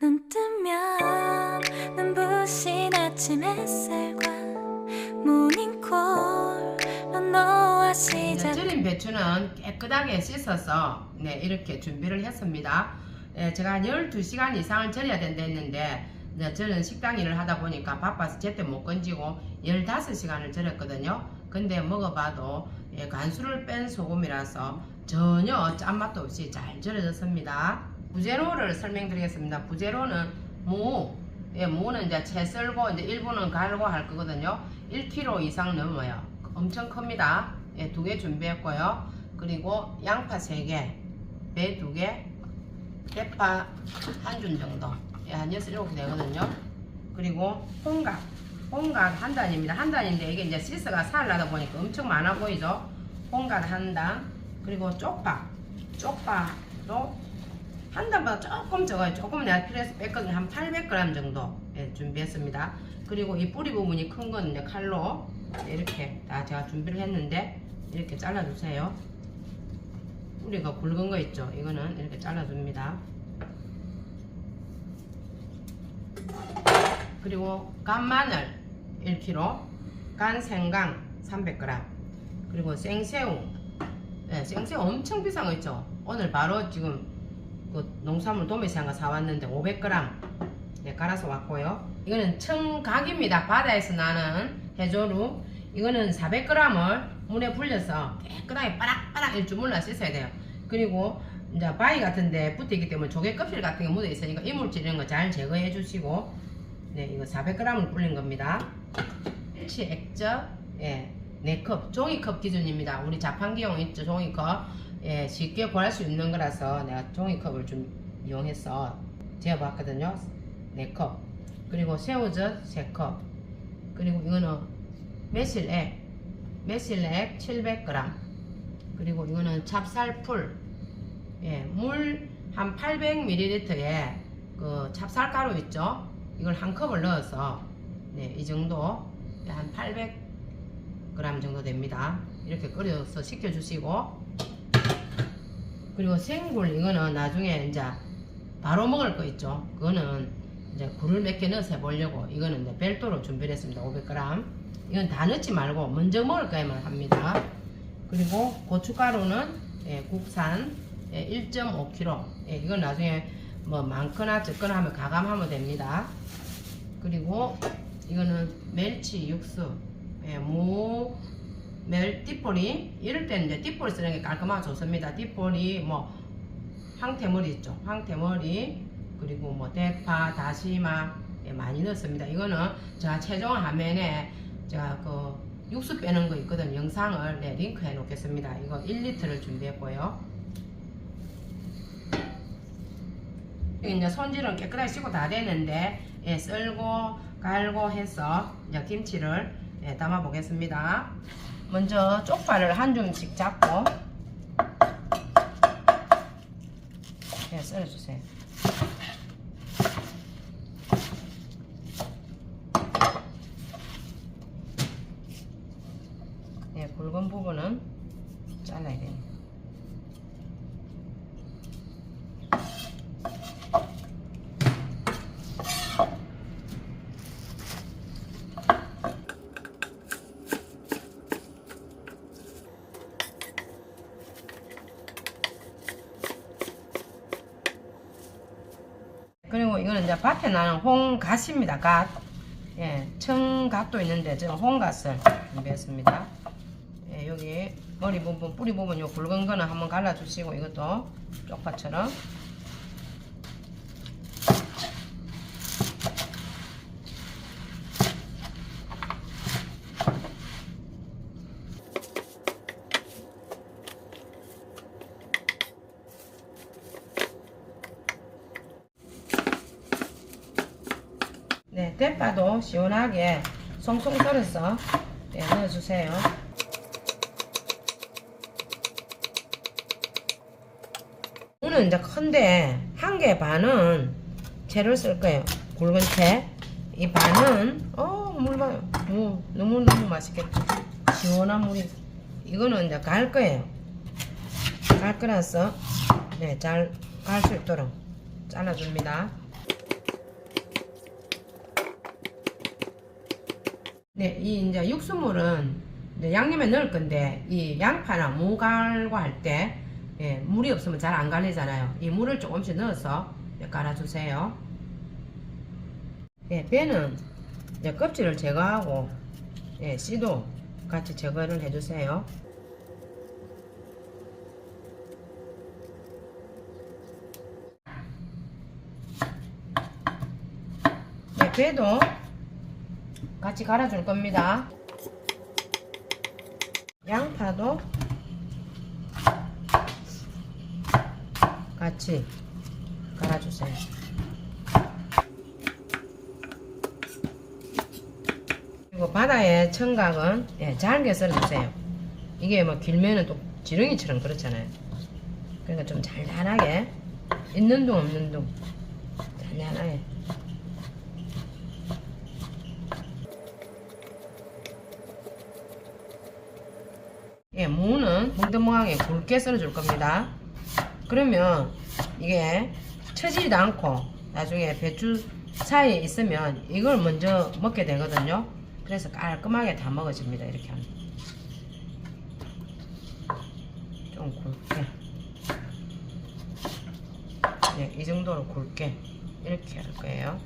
눈 뜨면 눈부신 아침 햇살과 모닝콜로 너와 시작 절인 배추는 깨끗하게 씻어서 네, 이렇게 준비를 했습니다. 예, 제가 한 12시간 이상을 절여야 된다 했는데 네, 저는 식당 일을 하다 보니까 바빠서 제때 못 건지고 15시간을 절였거든요. 근데 먹어봐도 예, 간수를 뺀 소금이라서 전혀 짠맛도 없이 잘 절여졌습니다. 부제로를 설명드리겠습니다. 부제로는 무, 예, 무는 이제 채 썰고 이제 일부는 갈고 할 거거든요. 1kg 이상 넘어요. 엄청 큽니다. 예, 두 개 준비했고요. 그리고 양파 3개, 배 2개, 대파 한 줌 정도. 예, 한 6, 7개 되거든요. 그리고 홍각. 홍각 한 단입니다. 한 단인데 이게 이제 시스가 살라다 보니까 엄청 많아 보이죠? 홍각 한 단. 그리고 쪽파. 쪽파도 한 단보다 조금 적어요. 조금 내가 필요해서 뺐거든요. 한 800g 정도 예, 준비했습니다. 그리고 이 뿌리 부분이 큰 건 이제 칼로 이렇게 다 제가 준비를 했는데 이렇게 잘라주세요. 뿌리가 굵은 거 있죠? 이거는 이렇게 잘라줍니다. 그리고 간 마늘 1kg, 간 생강 300g, 그리고 생새우. 네, 생새우 엄청 비싼 거 있죠? 오늘 바로 지금 그 농산물 도매시장가 사왔는데 500g 네, 갈아서 왔고요. 이거는 청각입니다. 바다에서 나는 해조류. 이거는 400g을 물에 불려서 깨끗하게 빠락빠락 일주물러 씻어야 돼요. 그리고 이제 바위 같은데 붙어있기 때문에 조개 껍질 같은 게 묻어 있으니까 이물질 이런 거 잘 제거해 주시고 네 이거 400g을 불린 겁니다. 일치 액젓 예, 4컵 종이컵 기준입니다. 우리 자판기용 있죠 종이컵 예, 쉽게 구할 수 있는 거라서 내가 종이컵을 좀 이용해서 재어봤거든요. 4컵. 그리고 새우젓 3컵. 그리고 이거는 매실액. 매실액 700g. 그리고 이거는 찹쌀풀. 예, 물 한 800ml에 그 찹쌀가루 있죠? 이걸 한 컵을 넣어서 네, 이 정도 한 800g 정도 됩니다. 이렇게 끓여서 식혀주시고 그리고 생굴 이거는 나중에 이제 바로 먹을 거 있죠. 그거는 이제 굴을 몇 개 넣어서 해보려고 이거는 이제 별도로 준비를 했습니다. 500g. 이건 다 넣지 말고 먼저 먹을 거에만 합니다. 그리고 고춧가루는 예, 국산 예, 1.5kg. 예, 이건 나중에 뭐 많거나 적거나 하면 가감하면 됩니다. 그리고 이거는 멸치 육수, 예, 무, 멸 띠뿌리 이럴 때는 이제 띠뿌리 쓰는 게 깔끔하고 좋습니다. 띠뿌리 뭐 황태머리 있죠. 황태머리 그리고 뭐 대파, 다시마 예, 많이 넣습니다. 이거는 제가 최종 화면에 제가 그 육수 빼는 거 있거든 영상을 네, 링크해 놓겠습니다. 이거 1리터를 준비했고요. 이제 손질은 깨끗하게 씻고 다 됐는데 예, 썰고 갈고 해서 이제 김치를 예, 담아 보겠습니다. 먼저 쪽파를 한 줌씩 잡고 예, 썰어주세요. 예, 굵은 부분은 잘라야 돼요. 그리고 이거는 이제 밭에 나는 홍갓입니다. 갓. 예, 청갓도 있는데 저는 홍갓을 준비했습니다. 예, 여기 머리 부분, 뿌리 부분 요 굵은 거는 한번 갈라주시고 이것도 쪽파처럼. 대파도 시원하게 송송 썰어서 네, 넣어주세요. 무는 이제 큰데 한 개 반은 채를 쓸 거예요. 굵은 채. 이 반은 어물 봐요. 무 너무 너무 맛있겠죠. 시원한 물이. 이거는 이제 갈 거예요. 갈 거라서 네잘 갈수 있도록 잘라줍니다. 네, 이 이제 육수물은 이제 양념에 넣을 건데 이 양파나 무 갈고 할때 예, 물이 없으면 잘 안 갈리잖아요. 이 물을 조금씩 넣어서 예, 갈아주세요. 예, 배는 이제 껍질을 제거하고 예, 씨도 같이 제거를 해주세요. 네, 배도 같이 갈아줄 겁니다. 양파도 같이 갈아주세요. 그리고 바다의 청각은 예, 잘게 썰어주세요. 이게 뭐 길면은 또 지렁이처럼 그렇잖아요. 그러니까 좀 잘잘하게 있는 둥 없는 둥 잘잘하게 예, 무는 뭉텅뭉하게 굵게 썰어줄 겁니다. 그러면 이게 처지도 않고 나중에 배추 사이에 있으면 이걸 먼저 먹게 되거든요. 그래서 깔끔하게 다 먹어집니다. 이렇게 하면. 좀 굵게. 네, 이 정도로 굵게 이렇게 할 거예요.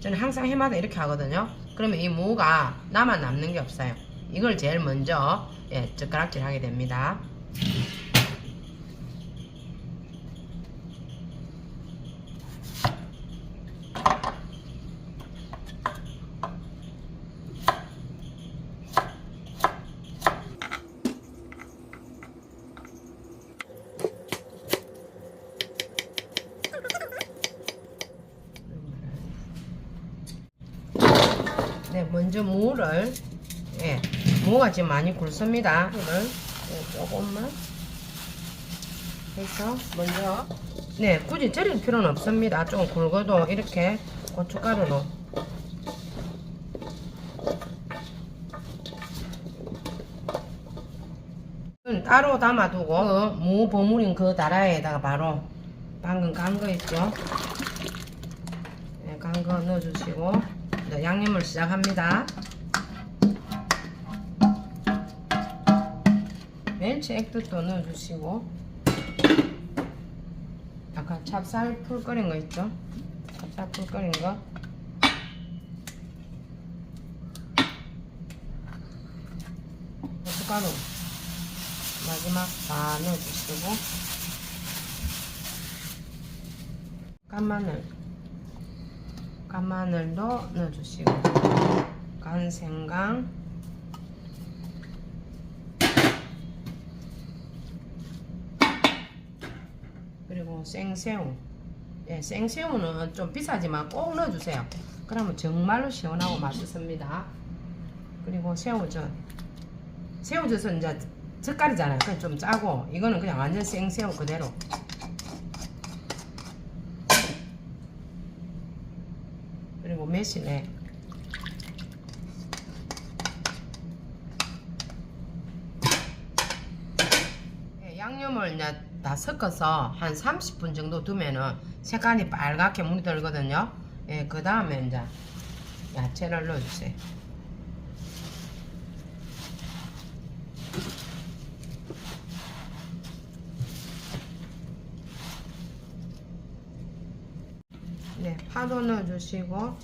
저는 항상 해마다 이렇게 하거든요. 그러면 이 무가 나만 남는 게 없어요. 이걸 제일 먼저 예, 젓가락질 하게 됩니다. 네, 먼저 무를 예, 무가 지금 많이 굵습니다. 예, 조금만 해서 먼저 네, 굳이 절일 필요는 없습니다. 좀 굵어도 이렇게 고춧가루로 따로 담아두고 그 무 버무린 그 다라에다가 바로 방금 간 거 있죠? 네, 간거 넣어주시고 양념을 시작합니다. 멘치 액젓도 넣어주시고. 아까 찹쌀 풀 끓인 거 있죠? 찹쌀 풀 끓인 거. 고춧가루. 마지막 다 넣어주시고. 간마늘. 간마늘도 넣어주시고. 간생강 그리고 생새우. 예, 생새우는 좀 비싸지만 꼭 넣어주세요. 그러면 정말로 시원하고 맛있습니다. 그리고 새우젓. 새우젓은 이제 젓갈이잖아요. 그냥 좀 짜고 이거는 그냥 완전 생새우 그대로. 그리고 매실액 예, 양념을 이제 다 섞어서 한 30분 정도 두면은 색깔이 빨갛게 물이 들거든요. 예, 그 다음에 이제 야채를 넣어주세요. 네, 파도 넣어주시고,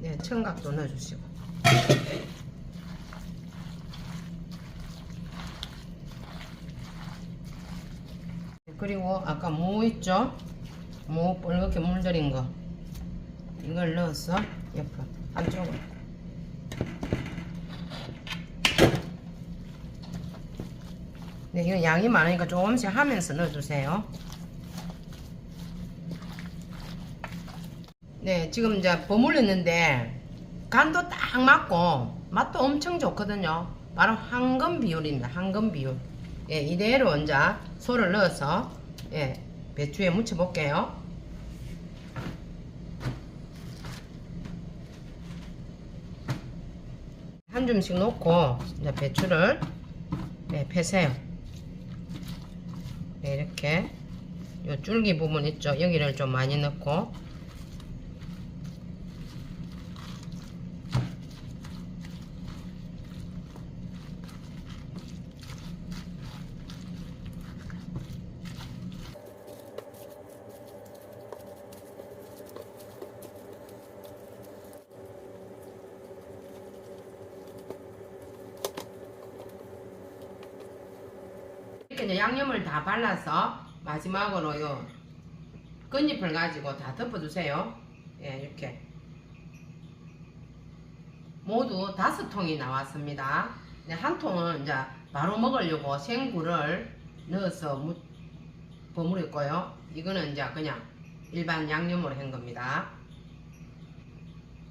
네, 청각도 넣어주시고. 그리고 아까 무 있죠? 무 빨갛게 물들인 거 이걸 넣어서 옆에 한쪽으로 네, 이건 양이 많으니까 조금씩 하면서 넣어주세요. 네, 지금 이제 버무렸는데 간도 딱 맞고 맛도 엄청 좋거든요. 바로 황금 비율입니다. 황금 비율. 예, 이대로 이제 소를 넣어서 예, 배추에 묻혀 볼게요. 한 줌씩 놓고 이제 배추를 예, 패세요. 네, 이렇게 요 줄기 부분 있죠? 여기를 좀 많이 넣고 이제 양념을 다 발라서 마지막으로 요 끝잎을 가지고 다 덮어주세요. 예, 이렇게. 모두 다섯 통이 나왔습니다. 네, 한 통은 이제 바로 먹으려고 생굴을 넣어서 무, 버무렸고요. 이거는 이제 그냥 일반 양념으로 한 겁니다.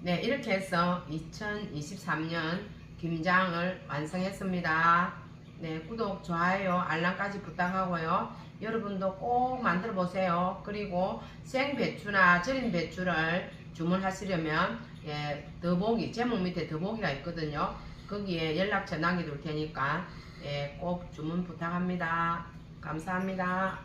네, 이렇게 해서 2023년 김장을 완성했습니다. 네, 구독, 좋아요, 알람까지 부탁하고요. 여러분도 꼭 만들어 보세요. 그리고 생배추나 절인 배추를 주문하시려면 예, 더보기, 제목 밑에 더보기가 있거든요. 거기에 연락처 남겨둘 테니까 예, 꼭 주문 부탁합니다. 감사합니다.